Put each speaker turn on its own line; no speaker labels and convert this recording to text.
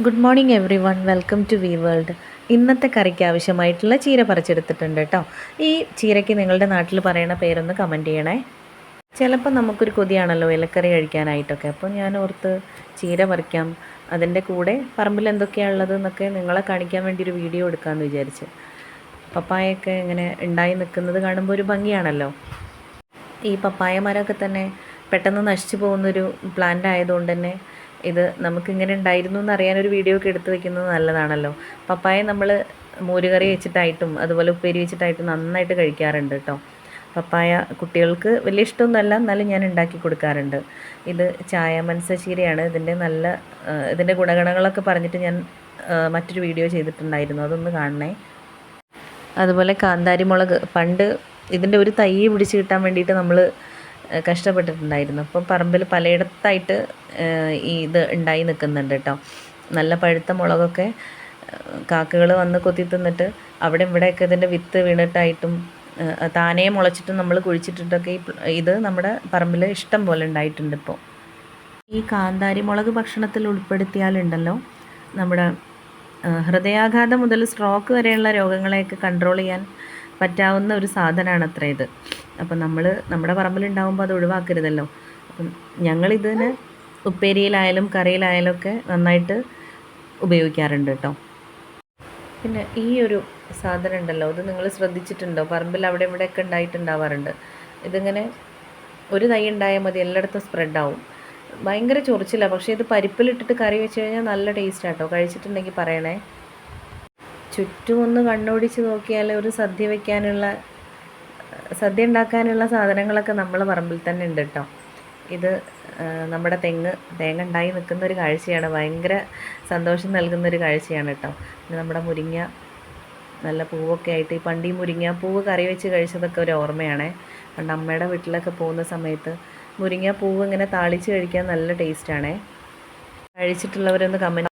Good morning every one welcome to V world ഇന്നത്തെ കറിക്ക് ആവശ്യമായിട്ടുള്ള ചീര പറിച്ചെടുത്തിട്ടുണ്ട് കേട്ടോ. ഈ ചീരയ്ക്ക് നിങ്ങളുടെ നാട്ടിൽ പറയുന്ന പേരൊന്ന് കമന്റ് ചെയ്യണേ. ചിലപ്പോൾ നമുക്കൊരു കൊതിയാണല്ലോ ഇലക്കറി കഴിക്കാനായിട്ടൊക്കെ. അപ്പോൾ ഞാൻ ഓർത്ത് ചീര പറിക്കാം. അതിന്റെ കൂടെ പറമ്പിൽ എന്തൊക്കെയാണ് ഉള്ളത് എന്നൊക്കെ നിങ്ങളെ കാണിക്കാൻ വേണ്ടി ഒരു വീഡിയോ എടുക്കാമെന്ന് വിചാരിച്ച്. പപ്പായൊക്കെ ഇങ്ങനെ ഉണ്ടായി നിൽക്കുന്നത് കാണുമ്പോൾ ഒരു ഭംഗിയാണല്ലോ. ഈ പപ്പായ മരമൊക്കെ തന്നെ പെട്ടെന്ന് നശിച്ചു പോകുന്നൊരു പ്ലാന്റ് ആയതുകൊണ്ട് തന്നെ ഇത് നമുക്കിങ്ങനെ ഉണ്ടായിരുന്നു എന്ന് അറിയാൻ ഒരു വീഡിയോ ഒക്കെ എടുത്ത് വെക്കുന്നത് നല്ലതാണല്ലോ. പപ്പായ നമ്മൾ മോരുകറി വെച്ചിട്ടായിട്ടും അതുപോലെ ഉപ്പേരി വെച്ചിട്ടായിട്ടും നന്നായിട്ട് കഴിക്കാറുണ്ട് കേട്ടോ പപ്പായ കുട്ടികൾക്ക് വലിയ ഇഷ്ടമൊന്നുമല്ല എന്നാലും ഞാൻ ഉണ്ടാക്കി കൊടുക്കാറുണ്ട്. ഇത് ചായ മനസ്സശീരയാണ് ഇതിന്റെ നല്ല ഇതിന്റെ ഗുണഗണങ്ങളൊക്കെ പറഞ്ഞിട്ട് ഞാൻ മറ്റൊരു വീഡിയോ ചെയ്തിട്ടുണ്ടായിരുന്നു. അതൊന്ന് കാണണേ. അതുപോലെ കാന്താരി മുളക് പണ്ട് ഇതിന്റെ ഒരു തൈ പിടിച്ച് കിട്ടാൻ വേണ്ടിയിട്ട് നമ്മൾ കഷ്ടപ്പെട്ടിട്ടുണ്ടായിരുന്നു. അപ്പോൾ പറമ്പിൽ പലയിടത്തായിട്ട് ഈ ഇത് ഉണ്ടായി നിൽക്കുന്നുണ്ട് കേട്ടോ നല്ല പഴുത്ത മുളകൊക്കെ കാക്കകൾ വന്ന് കൊത്തി തിന്നിട്ട് അവിടെ ഇവിടെയൊക്കെ ഇതിന്റെ വിത്ത് വീണിട്ടായിട്ടും താനേ മുളച്ചിട്ടും നമ്മൾ കുഴിച്ചിട്ടിട്ടൊക്കെ ഇത് നമ്മുടെ പറമ്പിൽ ഇഷ്ടം പോലെ ഉണ്ടായിട്ടുണ്ട് ഇപ്പോൾ ഈ കാന്താരി മുളക് ഭക്ഷണത്തിൽ ഉൾപ്പെടുത്തിയാലുണ്ടല്ലോ നമ്മുടെ ഹൃദയാഘാതം മുതൽ സ്ട്രോക്ക് വരെയുള്ള രോഗങ്ങളെയൊക്കെ കൺട്രോൾ ചെയ്യാൻ പറ്റാവുന്ന ഒരു സാധനമാണ് അത്ര ഇത്. അപ്പം നമ്മൾ നമ്മുടെ പറമ്പിലുണ്ടാകുമ്പോൾ അത് ഒഴിവാക്കരുതല്ലോ. അപ്പം ഞങ്ങളിതിന് ഉപ്പേരിയിലായാലും കറിയിലായാലും ഒക്കെ നന്നായിട്ട് ഉപയോഗിക്കാറുണ്ട് കേട്ടോ. പിന്നെ ഈ ഒരു സാധനം ഉണ്ടല്ലോ ഇത് നിങ്ങൾ ശ്രദ്ധിച്ചിട്ടുണ്ടോ? പറമ്പിൽ അവിടെ ഇവിടെയൊക്കെ ഉണ്ടായിട്ടുണ്ടാവാറുണ്ട്. ഇതിങ്ങനെ ഒരു തൈ ഉണ്ടായാൽ മതി എല്ലായിടത്തും സ്പ്രെഡ് ആവും. ഭയങ്കര ചൊറിച്ചില്ല പക്ഷേ ഇത് പരിപ്പിലിട്ടിട്ട് കറി വെച്ച് കഴിഞ്ഞാൽ നല്ല ടേസ്റ്റ് ആട്ടോ. കഴിച്ചിട്ടുണ്ടെങ്കിൽ പറയണേ. ചുറ്റും ഒന്ന് കണ്ണോടിച്ച് നോക്കിയാൽ ഒരു സദ്യ വെക്കാനുള്ള സദ്യ ഉണ്ടാക്കാനുള്ള സാധനങ്ങളൊക്കെ നമ്മളെ പറമ്പിൽ തന്നെ ഉണ്ട് കേട്ടോ ഇത് നമ്മുടെ തെങ്ങ് തേങ്ങ ഉണ്ടായി നിൽക്കുന്ന ഒരു കാഴ്ചയാണ്. ഭയങ്കര സന്തോഷം നൽകുന്ന ഒരു കാഴ്ചയാണ് കേട്ടോ പിന്നെ നമ്മുടെ മുരിങ്ങ നല്ല പൂവൊക്കെ ആയിട്ട് ഈ പണ്ട് മുരിങ്ങ പൂവ് കറി വെച്ച് കഴിച്ചതൊക്കെ ഒരു ഓർമ്മയാണേ. പണ്ട് അമ്മയുടെ വീട്ടിലൊക്കെ പോകുന്ന സമയത്ത് മുരിങ്ങ പൂവ് ഇങ്ങനെ താളിച്ച് കഴിക്കാൻ നല്ല ടേസ്റ്റാണേ. കഴിച്ചിട്ടുള്ളവരൊന്ന് കമന്റ്